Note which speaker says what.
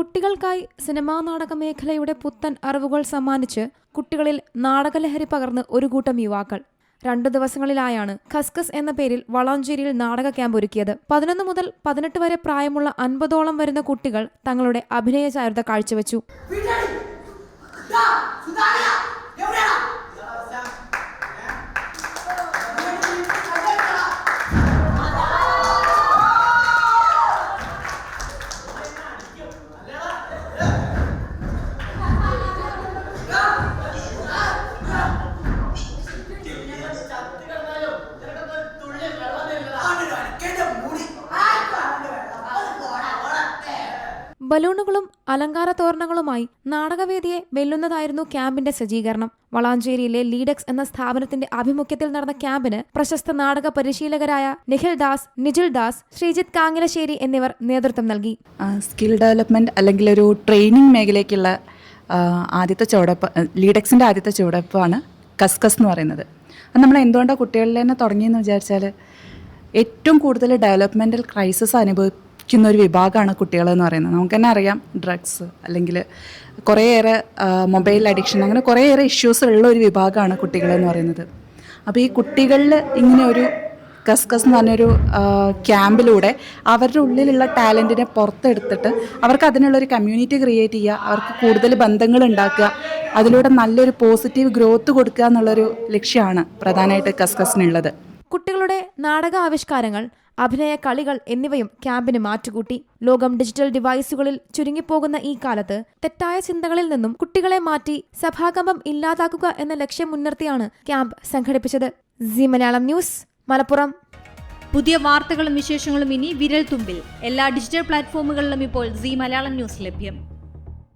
Speaker 1: കുട്ടികൾക്കായി സിനിമാ നാടക മേഖലയുടെ പുത്തൻ അറിവുകൾ സമ്മാനിച്ച് കുട്ടികളിൽ നാടകലഹരി പകർന്ന് ഒരു കൂട്ടം യുവാക്കൾ. രണ്ടു ദിവസങ്ങളിലായാണ് ഖസ്ഖസ് എന്ന പേരിൽ വളാഞ്ചേരിയിൽ നാടക ക്യാമ്പ് ഒരുക്കിയത്. പതിനൊന്ന് മുതൽ പതിനെട്ട് വരെ പ്രായമുള്ള അൻപതോളം വരുന്ന കുട്ടികൾ തങ്ങളുടെ അഭിനയ ചാരുത കാഴ്ചവെച്ചു ബലൂണുകളും അലങ്കാര തോരണങ്ങളുമായി നാടകവേദിയെ വെല്ലുന്നതായിരുന്നു ക്യാമ്പിന്റെ സജ്ജീകരണം. വളാഞ്ചേരിയിലെ ലീഡക്സ് എന്ന സ്ഥാപനത്തിന്റെ ആഭിമുഖ്യത്തിൽ നടന്ന ക്യാമ്പിന് പ്രശസ്ത നാടക പരിശീലകരായ നിഖിൽ ദാസ് നിജിൽ ദാസ് ശ്രീജിത് കാങ്ങിലശ്ശേരി എന്നിവർ നേതൃത്വം നൽകി.
Speaker 2: സ്കിൽ ഡെവലപ്മെന്റ് അല്ലെങ്കിൽ ഒരു ട്രെയിനിങ് മേഖലയ്ക്കുള്ള ആദ്യത്തെ ചുവടപ്പ് ലീഡക്സിന്റെ ആദ്യത്തെ ചുവടപ്പാണ് കസ്കസ് എന്ന് പറയുന്നത്. അത് നമ്മൾ എന്തുകൊണ്ടാണ് കുട്ടികളിൽ തന്നെ തുടങ്ങിയെന്ന് വിചാരിച്ചാൽ ഏറ്റവും കൂടുതൽ ഡെവലപ്മെന്റൽ ക്രൈസിസ് അനുഭവിക്കുന്ന ഒരു വിഭാഗമാണ് കുട്ടികളെന്ന് പറയുന്നത്. നമുക്ക് തന്നെ അറിയാം ഡ്രഗ്സ് അല്ലെങ്കിൽ കുറേയേറെ മൊബൈൽ അഡിക്ഷൻ അങ്ങനെ കുറേയേറെ ഇഷ്യൂസ് ഉള്ള ഒരു വിഭാഗമാണ് കുട്ടികളെന്ന് പറയുന്നത്. അപ്പോൾ ഈ കുട്ടികളിൽ ഇങ്ങനെ ഒരു കസ്കസ് എന്ന് പറഞ്ഞൊരു ക്യാമ്പിലൂടെ അവരുടെ ഉള്ളിലുള്ള ടാലന്റിനെ പുറത്തെടുത്തിട്ട് അവർക്ക് അതിനുള്ളൊരു കമ്മ്യൂണിറ്റി ക്രിയേറ്റ് ചെയ്യുക അവർക്ക് കൂടുതൽ ബന്ധങ്ങൾ ഉണ്ടാക്കുക അതിലൂടെ നല്ലൊരു പോസിറ്റീവ് ഗ്രോത്ത് കൊടുക്കുക എന്നുള്ളൊരു ലക്ഷ്യമാണ് പ്രധാനമായിട്ട് കസ്കസിനുള്ളത്
Speaker 1: കുട്ടികളുടെ നാടക ആവിഷ്കാരങ്ങൾ അഭിനയ കളികൾ എന്നിവയും ക്യാമ്പിന് മാറ്റുകൂട്ടി. ലോകം ഡിജിറ്റൽ ഡിവൈസുകളിൽ ചുരുങ്ങിപ്പോകുന്ന ഈ കാലത്ത് തെറ്റായ ചിന്തകളിൽ നിന്നും കുട്ടികളെ മാറ്റി സഭാകമ്പം ഇല്ലാതാക്കുക എന്ന ലക്ഷ്യം മുൻനിർത്തിയാണ് ക്യാമ്പ് സംഘടിപ്പിച്ചത്. C Malayalam news Malappuram.
Speaker 3: പുതിയ വാർത്തകളും വിശേഷങ്ങളും ഇനി വിരൽ തുമ്പിൽ. എല്ലാ ഡിജിറ്റൽ പ്ലാറ്റ്ഫോമുകളിലും ഇപ്പോൾ സി മലയാളം ന്യൂസ് ലഭ്യം.